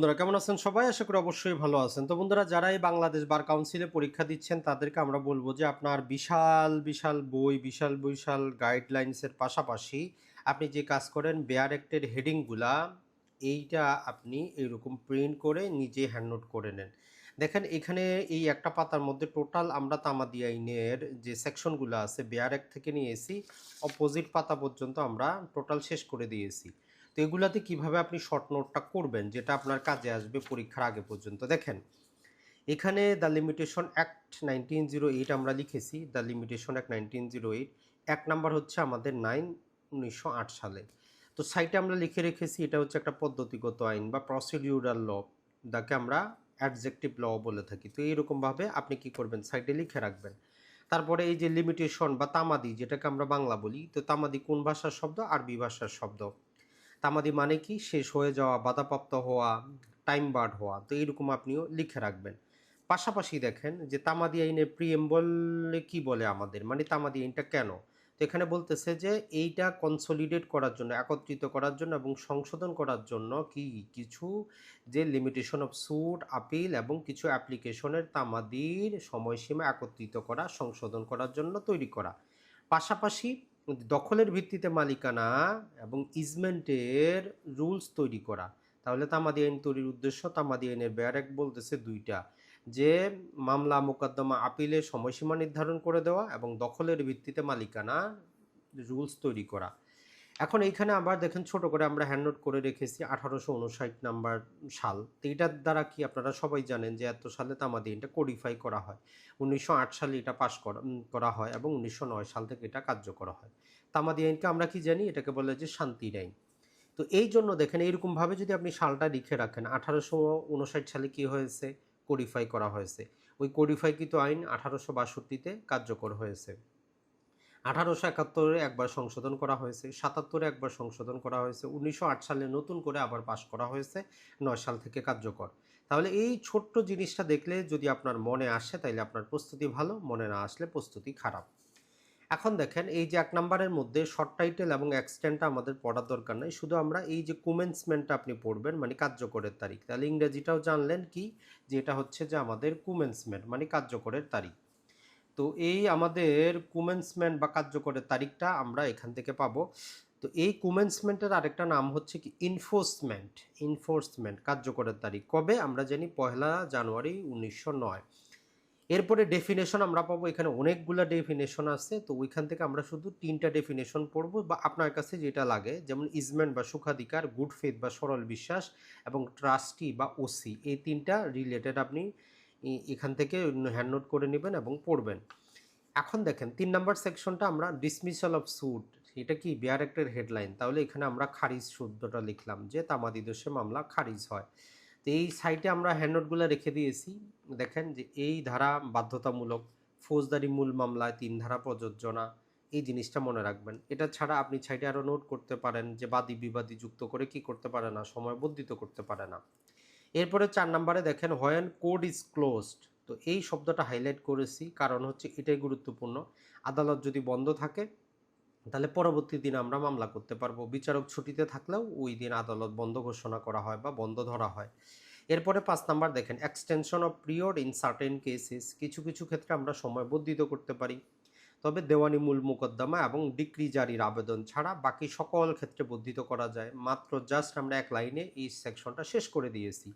বন্ধুরা, কেমন আছেন সবাই? আশা করি অবশ্যই ভালো আছেন। তো বন্ধুরা, যারা এই বাংলাদেশ বার কাউন্সিলে পরীক্ষা দিচ্ছেন, তাদেরকে আমরা বলব যে আপনার বিশাল বিশাল বই, বিশাল বিশাল গাইডলাইন্সের পাশাপাশি আপনি যে কাজ করেন বেয়ার অ্যাক্টের হেডিংগুলা এইটা আপনি এরকম প্রিন্ট করে নিজে হ্যান্ড নোট করে নেন। দেখেন, এখানে এই একটা পাতার মধ্যে টোটাল আমরা তামাদি আইনের যে সেকশনগুলো আছে বেয়ার অ্যাক্ট থেকে নিয়েছি অপোজিট পাতা পর্যন্ত আমরা টোটাল শেষ করে দিয়েছি। তো এগুলাতে কীভাবে আপনি শর্ট নোটটা করবেন? যেটা আপনার কাজে আসবে পরীক্ষার আগে পর্যন্ত। দেখেন, এখানে the limitation act nineteen zero eight আমরা লিখেছি। The limitation act nineteen zero eight এক নাম্বার হচ্ছে আমাদের নাইন উনিশশো আট সালে। তো সাইটে আমরা লিখে রেখেছি, এটা হচ্ছে একটা পদ্ধতিগত আইন বা প্রসিডিউরাল ল যাকে আমরা অ্যাডজেক্টিভ ল বলে থাকি। তো এইরকমভাবে আপনি কি করবেন? সাইটে লিখে রাখবেন। তারপরে এই যে লিমিটেশন বা তামাদি, যেটাকে আমরা বাংলা বলি, তো তামাদি কোন ভাষার শব্দ? আরবি ভাষার শব্দ। তামাদি মানে কি? শেষ হয়ে যাওয়া, বাধাপ্রাপ্ত হওয়া টাইম বার্ড হওয়া। তো এইরকম আপনিও লিখে রাখবেন। পাশাপাশি দেখেন যে তামাদি আইনের প্রিএম্বলে কি বলে আমাদের? মানে তামাদি আইনটা কেন? তো এখানে বলতেছে যে এইটা কনসলিডেট করার জন্য, একত্রিত করার জন্য এবং সংশোধন করার জন্য কি? কিছু যে লিমিটেশন অফ স্যুট আপিল এবং কিছু অ্যাপ্লিকেশনের তামাদির সময়সীমা একত্রিত করা, সংশোধন করার জন্য তৈরি করা। পাশাপাশি দখলের ভিত্তিতে মালিকানা এবং ইজমেন্টের রুলস তৈরি করা। তাহলে তামাদি আইন তৈরির উদ্দেশ্য তামাদি আইনের ব্যারেক বলতেছে দুইটা। যে মামলা, মোকদ্দমা আপিলে সময়সীমা নির্ধারণ করে দেওয়া এবং দখলের ভিত্তিতে মালিকানা রুলস তৈরি করা। এখন এইখানে আবার দেখেন ছোট করে আমরা হ্যান্ড নোট করে রেখেছি আঠারোশো উনষাট নাম্বার সাল। তো এটার দ্বারা কি আপনারা সবাই জানেন যে এত সালে তামাদি আইনটা কোডিফাই করা হয়। উনিশশো আট সালে এটা পাশ করা করা হয় এবং উনিশশো নয় সাল থেকে এটা কার্যকর হয়। তামাদি আইনকে আমরা কি জানি? এটাকে বলে যে শান্তির আইন তো এই জন্য দেখেন এইরকমভাবে যদি আপনি সালটা লিখে রাখেন, আঠারোশো উনষাট সালে কি হয়েছে? কোডিফাই করা হয়েছে। ওই কোডিফাইকৃত আইন আঠারোশো বাষট্টিতে কার্যকর হয়েছে। আঠারোশো একাত্তরে একবার সংশোধন করা হয়েছে, সাতাত্তরে একবার সংশোধন করা হয়েছে, উনিশশো আট সালে নতুন করে আবার পাশ করা হয়েছে, নয় সাল থেকে কার্যকর। তাহলে এই ছোট্ট জিনিসটা দেখলে যদি আপনার মনে আসে তাহলে আপনার প্রস্তুতি ভালো, মনে না আসলে প্রস্তুতি খারাপ। এখন দেখেন এই যে এক নম্বরের মধ্যে শর্ট টাইটেল এবং এক্সটেন্টটা আমাদের পড়ার দরকার নাই, শুধু আমরা এই যে কুমেন্সমেন্টটা আপনি পড়বেন মানে কার্যকরের তারিখ। তাহলে ইংরেজিটাও জানলেন কি? যে এটা হচ্ছে যে আমাদের কুমেন্সমেন্ট মানে কার্যকরের তারিখ। তো এই আমাদের কুমেন্সমেন্ট বা কার্যকরের তারিখটা আমরা এখান থেকে পাবো। তো এই কুমেন্সমেন্টের আরেকটা নাম হচ্ছে কি? ইনফোর্সমেন্ট ইনফোর্সমেন্ট কার্যকরের তারিখ। কবে? আমরা জানি পয়লা জানুয়ারি উনিশশো নয়। এরপরে ডেফিনেশন আমরা পাবো। এখানে অনেকগুলো ডেফিনেশন আছে। তো ওইখান থেকে আমরা শুধু তিনটা ডেফিনেশন পড়ব বা আপনার কাছে যেটা লাগে, যেমন ইজমেন্ট বা সুখাধিকার গুড ফেথ বা সরল বিশ্বাস এবং ট্রাস্টি বা ওসি এই তিনটা রিলেটেড আপনি এখান থেকে হ্যান্ড নোট করে নেবেন এবং পড়বেন। এখন দেখেন, তিন নাম্বার সেকশনটা আমরা ডিসমিসাল অফ সুট এটা কি বিয়ার একটের হেডলাইন? তাহলে এখানে আমরা খারিজ শব্দটা লিখলাম যে তামাদি দোষে মামলা খারিজ হয়। তো এই সাইটে আমরা হ্যান্ড নোটগুলো রেখে দিয়েছি। দেখেন যে এই ধারা বাধ্যতামূলক, ফৌজদারি মূল মামলায় তিন ধারা প্রযোজ্যনা এই জিনিসটা মনে রাখবেন। এটা ছাড়া আপনি সাইটে আরও নোট করতে পারেন যে বাদী বিবাদী যুক্ত করে কি করতে পারে না, সময় বর্ধিত করতে পারে না। এরপরে চার নাম্বারে দেখেন হোয়েন কোড ইজ ক্লোজড তো এই শব্দটা হাইলাইট করেছি, কারণ হচ্ছে এটাই গুরুত্বপূর্ণ। আদালত যদি বন্ধ থাকে, তাহলে পরবর্তী দিন আমরা মামলা করতে পারব। বিচারক ছুটিতে থাকলেও ওই দিন আদালত বন্ধ ঘোষণা করা হয় বা বন্ধ ধরা হয়। এরপরে পাঁচ নাম্বার দেখেন extension of period in certain cases কিছু কিছু ক্ষেত্রে আমরা সময় বর্ধিত করতে পারি। তবে দেওয়ানি মূল মোকদ্দমা এবং ডিক্রি জারির আবেদন ছাড়া বাকি সকল ক্ষেত্রে বর্ধিত করা যায়। মাত্র জাস্ট আমরা এক লাইনে এই সেকশনটা শেষ করে দিয়েছি।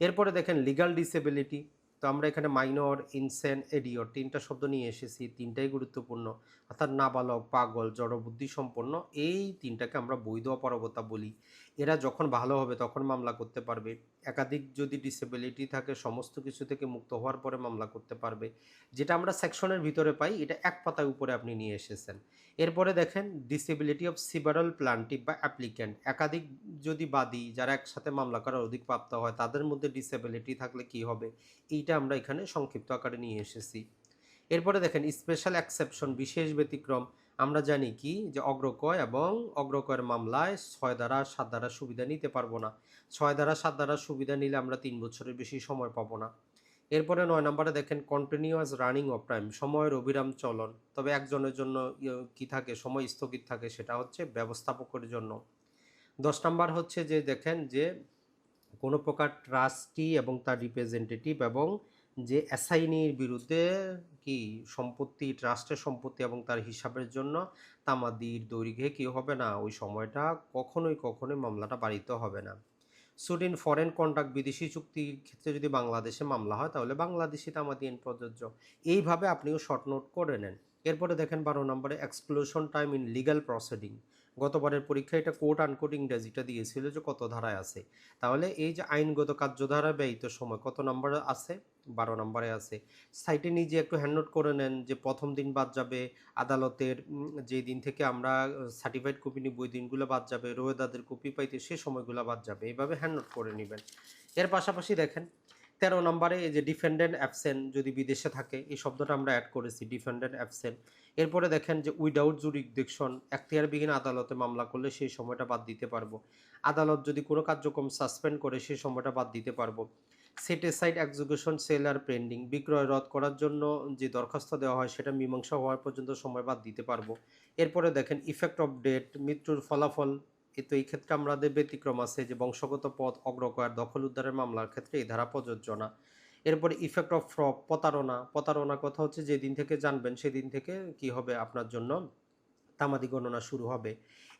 এরপরে দেখেন লিগাল ডিসেবিলিটি তো আমরা এখানে মাইনর ইনসেন এডিওর তিনটা শব্দ নিয়ে এসেছি, তিনটাই গুরুত্বপূর্ণ। অর্থাৎ নাবালক, পাগল, জড়বুদ্ধি সম্পন্ন, এই তিনটাকে আমরা বৈধ অপারগতা বলি। এরা যখন ভালো হবে তখন মামলা করতে পারবে। একাধিক যদি ডিসেবিলিটি থাকে, সমস্ত কিছু থেকে মুক্ত হওয়ার পরে মামলা করতে পারবে। যেটা আমরা সেকশনের ভিতরে পাই, এটা এক পাতায় উপরে আপনি নিয়ে এসেছেন। এরপরে দেখেন ডিসেবিলিটি অফ সিবারাল প্লান্টিভ বা অ্যাপ্লিক্যান্ট একাধিক যদি বাদী যারা একসাথে মামলা করার অধিক প্রাপ্ত হয়, তাদের মধ্যে ডিসেবিলিটি থাকলে কি হবে? এইটা আমরা এখানে সংক্ষিপ্ত আকারে নিয়ে এসেছি। এরপরে দেখেন স্পেশাল অ্যাকসেপশন বিশেষ ব্যতিক্রম। আমরা জানি কি যে অগ্রকয় এবং অগ্রকয়ের মামলায় ছয় দ্বারা সাত দ্বারা সুবিধা নিতে পারব না। ছয় দ্বারা সাত দ্বারা সুবিধা নিলে আমরা তিন বছরের বেশি সময় পাবো না। এরপরে নয় নম্বরে দেখেন কন্টিনিউয়াস রানিং অফ টাইম সময়ের অবিরাম চলন। তবে একজনের জন্য ইয়ে কি থাকে, সময় স্থগিত থাকে, সেটা হচ্ছে ব্যবস্থাপকের জন্য। দশ নম্বর হচ্ছে যে দেখেন যে কোনো প্রকার ট্রাস্টি এবং তার রিপ্রেজেন্টেটিভ এবং যে অ্যাসাইনির বিরুদ্ধে কি সম্পত্তি, ট্রাস্টের সম্পত্তি এবং তার হিসাবের জন্য তামাদির দৈর্ঘ্যে কি হবে না? ওই সময়টা কখনোই কখনোই মামলাটা বাড়িতে হবে না। সুডিন ফরেন কন্ট্রাক্ট বিদেশি চুক্তির ক্ষেত্রে যদি বাংলাদেশে মামলা হয়, তাহলে বাংলাদেশি তামাদি আইন প্রযোজ্য। এইভাবে আপনিও শর্ট নোট করে নেন। এরপরে দেখেন বারো নম্বরে, exclusion time in legal proceeding. গতবারের পরীক্ষায় এটা কোর্ট আনকোট ইংরেজিটা দিয়েছিল যে কত ধারায় আছে। তাহলে এই যে আইনগত কার্যধারা ব্যয়িত সময় কত নম্বরে আছে? বারো নম্বরে আছে। সাইটে নিজে একটু হ্যান্ড নোট করে নেন যে প্রথম দিন বাদ যাবে, আদালতের যে দিন থেকে আমরা সার্টিফাইড কপি নিব ওই দিনগুলো বাদ যাবে, রোয়েদাদের কপি পাইতে সে সময়গুলো বাদ যাবে, এইভাবে হ্যান্ড নোট করে নেবেন। এর পাশাপাশি দেখেন, তেরো নম্বরে এই যে ডিফেন্ডেন্ট অ্যাবসেন্ট যদি বিদেশে থাকে, এই শব্দটা আমরা অ্যাড করেছি ডিফেন্ডেন্ট অ্যাবসেন্ট এরপরে দেখেন যে উইদাউট জুরিকডিকশন এখতিয়ার বিহীন আদালতে মামলা করলে সেই সময়টা বাদ দিতে পারব। আদালত যদি কোনো কার্যক্রম সাসপেন্ড করে, সেই সময়টা বাদ দিতে পারব। সেটেসাইড এক্সিকিউশন সেল আর পেন্ডিং বিক্রয় রদ করার জন্য যে দরখাস্ত দেওয়া হয়, সেটা মীমাংসা হওয়ার পর্যন্ত সময় বাদ দিতে পারব। এরপরে দেখেন ইফেক্ট অফ ডেট মৃত্যুর ফলাফল, এ তো এই ক্ষেত্রে আমাদের ব্যতিক্রম আছে যে বংশগত পথ অগ্রকর দখল উদ্ধারের মামলার ক্ষেত্রে এই ধারা প্রযোজ্য না। এরপরে ইফেক্ট অফ ফ্রড প্রতারণা প্রতারণা কথা হচ্ছে যেদিন থেকে জানবেন সেদিন থেকে কি হবে আপনার জন্য তামাদি গণনা শুরু হবে।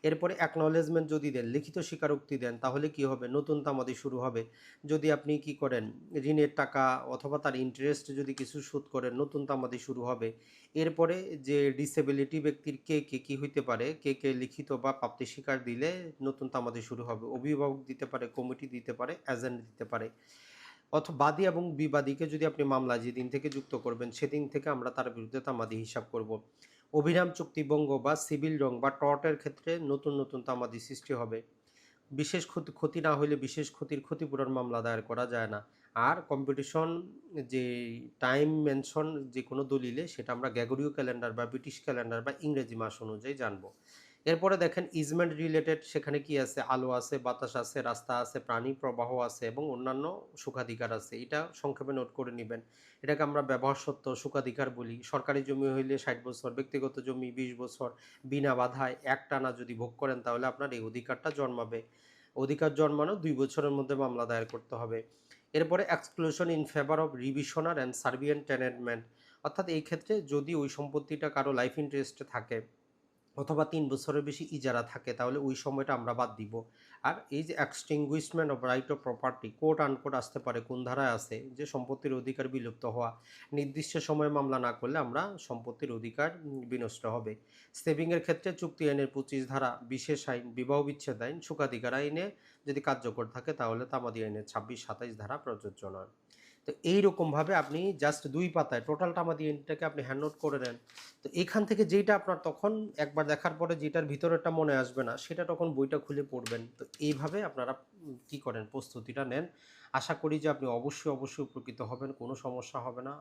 এরপরে অ্যাকনলেজমেন্ট যদি দেন, লিখিত স্বীকারোক্তি দেন, তাহলে কি হবে? নতুন তামাদি শুরু হবে। যদি আপনি কি করেন, ঋণের টাকা অথবা তার ইন্টারেস্ট যদি কিছু শোধ করেন, নতুন তামাদি শুরু হবে। এরপরে যে ডিসেবিলিটি ব্যক্তির কে কে, কী হইতে পারে, কে কে লিখিত বা প্রাপ্তি স্বীকার দিলে নতুন তামাদি শুরু হবে। অভিভাবক দিতে পারে, কমিটি দিতে পারে এজেন্ট দিতে পারে। অথবা বাদী এবং বিবাদীকে যদি আপনি মামলা যেদিন থেকে যুক্ত করবেন, সেদিন থেকে আমরা তার বিরুদ্ধে তামাদি হিসাব করব। অভিরাম চুক্তিভঙ্গ বা সিভিল রং বা টর্টের ক্ষেত্রে নতুন নতুন তামাদি সৃষ্টি হবে। বিশেষ ক্ষতি ক্ষতি না হলে বিশেষ ক্ষতির ক্ষতিপূরণ মামলা দায়ের করা যায় না। আর কম্পিটিশন যে টাইম মেনশন যে কোনো দলিলে, সেটা আমরা গ্যাগরীয় ক্যালেন্ডার বা ব্রিটিশ ক্যালেন্ডার বা ইংরেজি মাস অনুযায়ী জানব। এরপরে দেখেন ইজমেন্ট রিলেটেড সেখানে কি আছে? আলো আছে, বাতাস আছে, রাস্তা আছে, প্রাণী প্রবাহ আছে এবং অন্যান্য সুখাধিকার আছে। এটা সংক্ষেপে নোট করে নেবেন। এটাকে আমরা ব্যবহার সত্ত্ব সুখাধিকার বলি। সরকারি জমি হইলে ষাট বছর, ব্যক্তিগত জমি বিশ বছর, বিনা বাধায় এক টানা যদি ভোগ করেন তাহলে আপনার এই অধিকারটা জন্মাবে। অধিকার জন্মানো দুই বছরের মধ্যে মামলা দায়ের করতে হবে। এরপরে exclusion in favour of reversioner and servient tenement অর্থাৎ এই ক্ষেত্রে যদি ওই সম্পত্তিটা কারও লাইফ ইন্টারেস্টে থাকে অথবা তিন বছরের বেশি ইজারা থাকে, তাহলে ওই সময়টা আমরা বাদ দিব। আর এই যে extinguishment of right of property court আনকোর্ট আসতে পারে, কোন ধারায় আছে, যে সম্পত্তির অধিকার বিলুপ্ত হওয়া, নির্দিষ্ট সময়ে মামলা না করলে আমরা সম্পত্তির অধিকার বিনষ্ট হবে। সেভিংয়ের ক্ষেত্রে চুক্তি আইনের পঁচিশ ধারা, বিশেষ আইন, বিবাহ বিচ্ছেদ আইন, সুখাধিকার আইনে যদি কার্যকর থাকে, তাহলে তামাদি আইনের ছাব্বিশ, সাতাইশ ধারা প্রযোজ্য নয়। তো এইরকমভাবে আপনি জাস্ট দুই পাতায় টোটাল আমাদের এনটাকে আপনি হ্যান্ড নোট করে নেন। তো এখান থেকে যেটা আপনার তখন একবার দেখার পরে যেটার ভিতরেটা মনে আসবে না, সেটা তখন বইটা খুলে পড়বেন। তো এইভাবে আপনারা কি করেন? প্রস্তুতিটা নেন। আশা করি যে আপনি অবশ্যই অবশ্যই উপকৃত হবেন, কোনো সমস্যা হবে না।